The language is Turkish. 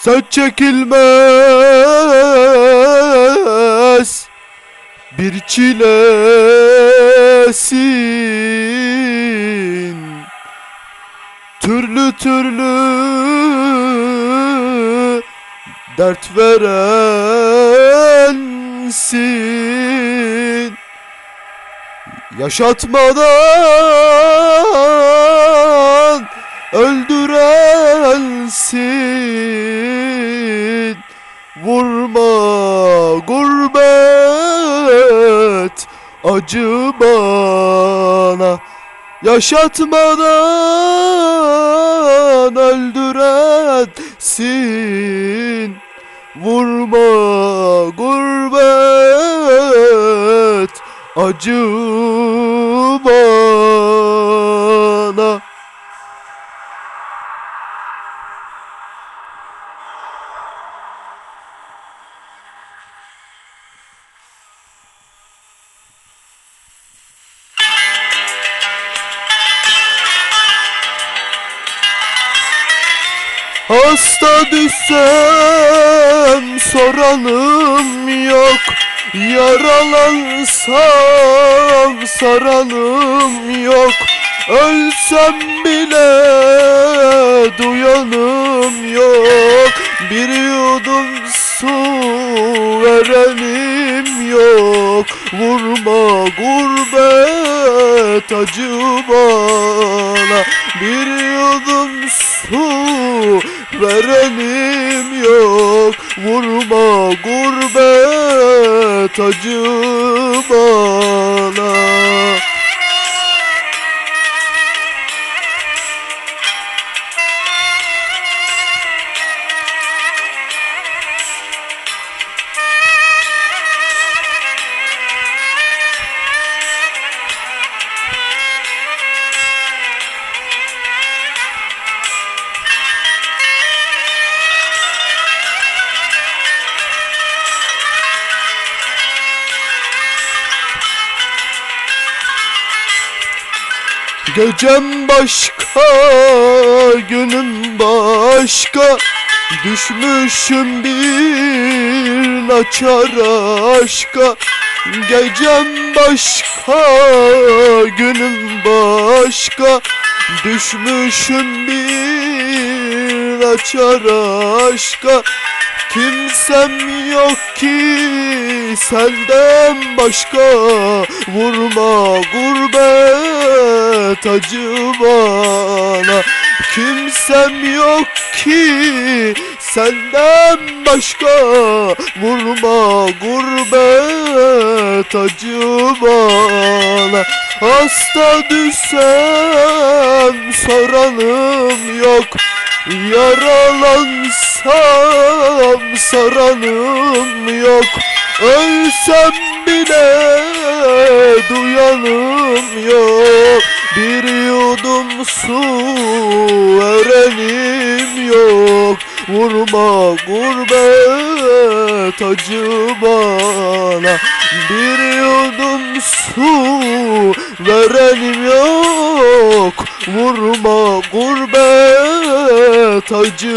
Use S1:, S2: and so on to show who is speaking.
S1: Sen çekilmez bir çilesin. Türlü türlü dert verensin. Yaşatmadan öldürensin Vurma gurbet acı bana. Yaşatmadan öldürensin. Vurma gurbet acı Hasta düşsem soranım yok. Yaralansam saranım yok. Ölsem bile duyanım yok. Bir yudum su verenim yok. Vurma gurbet acı bana. Bir yudum su verenim yok. Vurma gurbet acı bana Gecem başka, günüm başka. Düşmüşüm bir naçar aşka. Gecem başka, günüm başka. Düşmüşüm bir naçar aşka. Kimsem yok ki senden başka Vurma gurbet acı bana. Kimsem yok ki senden başka Vurma gurbet acı bana. Hasta düşsem soranım yok Yaralansam saranım yok Ölsem bile duyanım yok. Bir yudum su verenim yok. Vurma gurbet acı bana. Bir yudum su verenim yok. Vurma gurbet acı